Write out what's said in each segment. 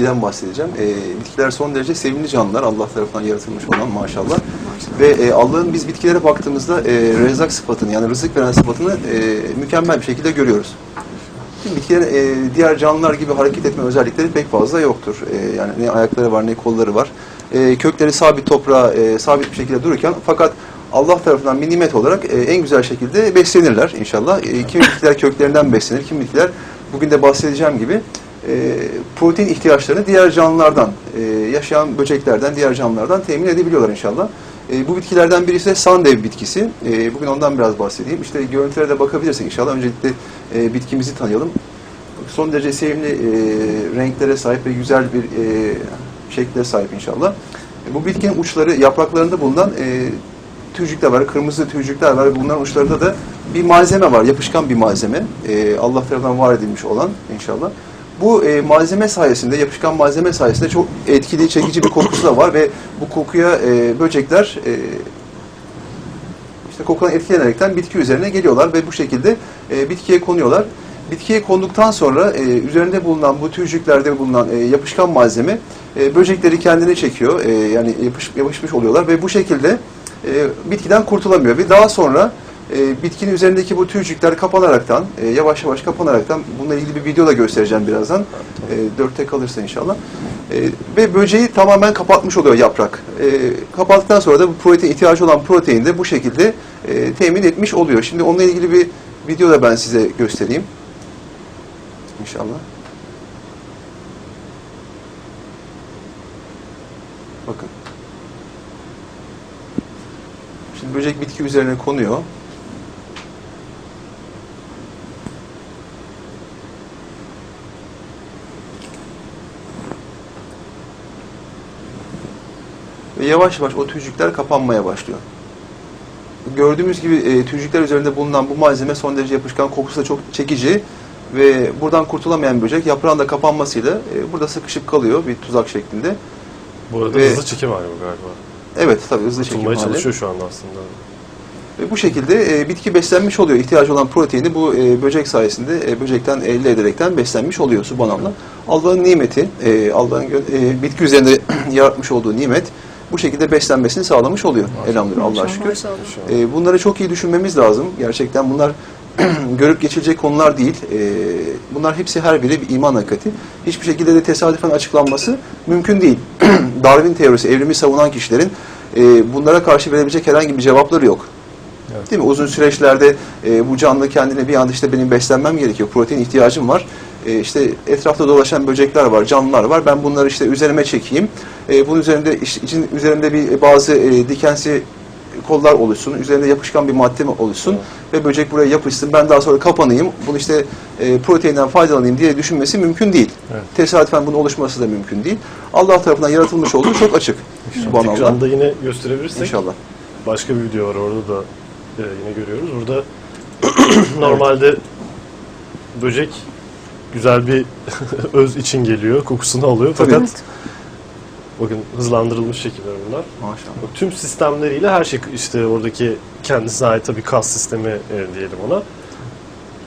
bitkiden bahsedeceğim. E, bitkiler son derece sevimli canlılar. Allah tarafından yaratılmış olan maşallah. Ve e, Allah'ın biz bitkilere baktığımızda e, rezak sıfatını yani rızık veren sıfatını e, mükemmel bir şekilde görüyoruz. Şimdi bitkilerin e, diğer canlılar gibi hareket etme özellikleri pek fazla yoktur. E, yani ne ayakları var ne kolları var. E, kökleri sabit toprağa e, sabit bir şekilde dururken fakat Allah tarafından bir nimet olarak e, en güzel şekilde beslenirler inşallah. E, kimi bitkiler köklerinden beslenir, kimi bitkiler bugün de bahsedeceğim gibi e, protein ihtiyaçlarını diğer canlılardan, e, yaşayan böceklerden, diğer canlılardan temin edebiliyorlar inşallah. E, bu bitkilerden birisi de sandev bitkisi. Bugün ondan biraz bahsedeyim. İşte görüntülere de bakabilirsek inşallah. Öncelikle bitkimizi tanıyalım. Son derece sevimli renklere sahip ve güzel bir e, şekle sahip inşallah. Bu bitkinin uçları, yapraklarında bulunan e, tüycükler var, kırmızı tüycükler var. Bunların uçlarında da bir malzeme var, yapışkan bir malzeme. Allah tarafından var edilmiş olan inşallah. Bu e, malzeme sayesinde, yapışkan malzeme sayesinde çok etkili, çekici bir kokusu da var ve bu kokuya e, böcekler e, işte kokudan etkilenerekten bitki üzerine geliyorlar ve bu şekilde e, bitkiye konuyorlar. Bitkiye konduktan sonra e, üzerinde bulunan bu tüycüklerde bulunan e, yapışkan malzeme e, böcekleri kendine çekiyor. E, yani yapış, yapışmış oluyorlar ve bu şekilde e, bitkiden kurtulamıyor ve daha sonra e, bitkinin üzerindeki bu tüycükler kapanaraktan, e, yavaş yavaş kapanaraktan, bununla ilgili bir video da göstereceğim birazdan, e, dörtte kalırsa inşallah. E, ve böceği tamamen kapatmış oluyor yaprak. E, kapattıktan sonra da bu protein ihtiyacı olan protein de bu şekilde e, temin etmiş oluyor. Şimdi onunla ilgili bir video da ben size göstereyim. İnşallah. Bakın. Şimdi böcek bitki üzerine konuyor. Ve yavaş yavaş o tüycükler kapanmaya başlıyor. Gördüğümüz gibi e, tüycükler üzerinde bulunan bu malzeme son derece yapışkan, kokusu da çok çekici ve buradan kurtulamayan böcek yaprağın da kapanmasıyla e, burada sıkışıp kalıyor bir tuzak şeklinde. Bu arada Ve- hızlı çekim hali bu galiba. Evet tabii hızlı çekim hali. çalışıyor şu anda aslında. Ve bu şekilde e, bitki beslenmiş oluyor. İhtiyacı olan proteini bu e, böcek sayesinde e, böcekten elde ederekten beslenmiş oluyor subhanallah. Allah'ın nimeti, e, Allah'ın e, bitki üzerinde yaratmış olduğu nimet bu şekilde beslenmesini sağlamış oluyor. Elhamdülillah Allah'a şükür. E, bunları çok iyi düşünmemiz lazım. Gerçekten bunlar görüp geçilecek konular değil. E, bunlar hepsi her biri bir iman hakikati. Hiçbir şekilde de tesadüfen açıklanması mümkün değil. Darwin teorisi, evrimi savunan kişilerin e, bunlara karşı verebilecek herhangi bir cevapları yok. Evet. Değil mi? Uzun süreçlerde e, bu canlı kendine bir anda işte benim beslenmem gerekiyor, protein ihtiyacım var. E, işte etrafta dolaşan böcekler var, canlılar var. Ben bunları işte üzerime çekeyim. E, bunun üzerinde için, üzerinde bir bazı e, dikensi kollar oluşsun, üzerinde yapışkan bir madde mi oluşsun ve böcek buraya yapışsın. Ben daha sonra kapanayım, bunu işte e, proteinden faydalanayım diye düşünmesi mümkün değil. Evet. Tesadüfen bunun oluşması da mümkün değil. Allah tarafından yaratılmış olduğu çok açık. Subhanallah. Ekranda yine gösterebilirsek. İnşallah. Başka bir video var orada da e, yine görüyoruz. Burada normalde böcek güzel bir öz için geliyor, kokusunu alıyor. Tabii. Fakat bakın hızlandırılmış şekiller bunlar. Maşallah. Bak, Tüm sistemleriyle her şey işte oradaki kendisine ait tabii kas sistemi e, diyelim ona.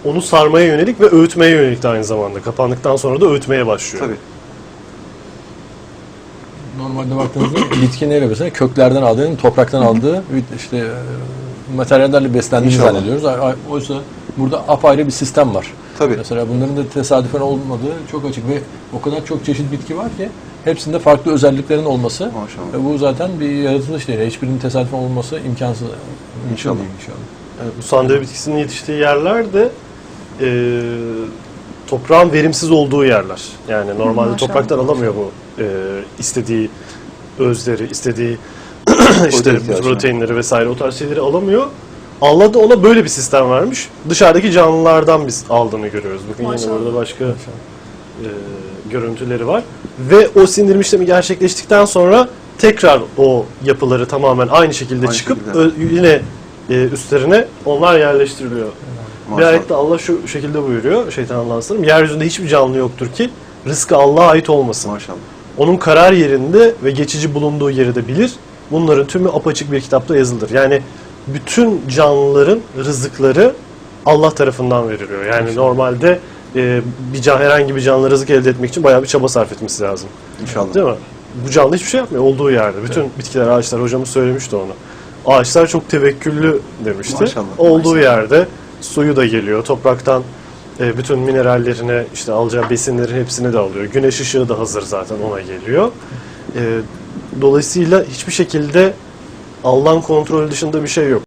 Onu sarmaya yönelik ve öğütmeye yönelik de aynı zamanda. Kapandıktan sonra da öğütmeye başlıyor. Tabii. Normalde baktığınızda bitki neyle besleniyor? Köklerden aldığı, topraktan aldığı işte e, materyallerle beslendiğini İnşallah. zannediyoruz. Oysa burada apayrı bir sistem var. Tabii. Mesela bunların da tesadüfen olmadığı çok açık ve o kadar çok çeşit bitki var ki hepsinde farklı özelliklerin olması Maşallah. ve bu zaten bir yaratılış değil. Hiçbirinin tesadüfen olması imkansız. İnşallah. inşallah. Yani bu sandalye bitkisinin yetiştiği yerler de e, toprağın verimsiz olduğu yerler. Yani normalde Maşallah. topraktan alamıyor bu e, istediği özleri, istediği işte proteinleri vesaire o tarz şeyleri alamıyor. Allah da ona böyle bir sistem vermiş. Dışarıdaki canlılardan biz aldığını görüyoruz. Bakın yine Maşallah. burada başka e, görüntüleri var. Ve o sindirim işlemi gerçekleştikten sonra tekrar o yapıları tamamen aynı şekilde Aynı çıkıp şekilde. ö- yine e, üstlerine onlar yerleştiriliyor. Bir Maşallah. ayette Allah şu şekilde buyuruyor, şeytan Allah'ın sınırım. Yeryüzünde hiçbir canlı yoktur ki rızkı Allah'a ait olmasın. Maşallah. Onun karar yerinde ve geçici bulunduğu yeri de bilir. Bunların tümü apaçık bir kitapta yazılır. Yani bütün canlıların rızıkları Allah tarafından veriliyor. Yani normalde e, bir can, herhangi bir canlı rızık elde etmek için bayağı bir çaba sarf etmesi lazım. İnşallah. Değil mi? Bu canlı hiçbir şey yapmıyor olduğu yerde. Bütün bitkiler, ağaçlar, hocamız söylemişti onu. Ağaçlar çok tevekküllü demişti. Maşallah, olduğu maşallah. yerde suyu da geliyor. Topraktan e, bütün minerallerini, işte alacağı besinlerin hepsini de alıyor. Güneş ışığı da hazır zaten ona geliyor. E, dolayısıyla hiçbir şekilde Allah'ın kontrolü dışında bir şey yok.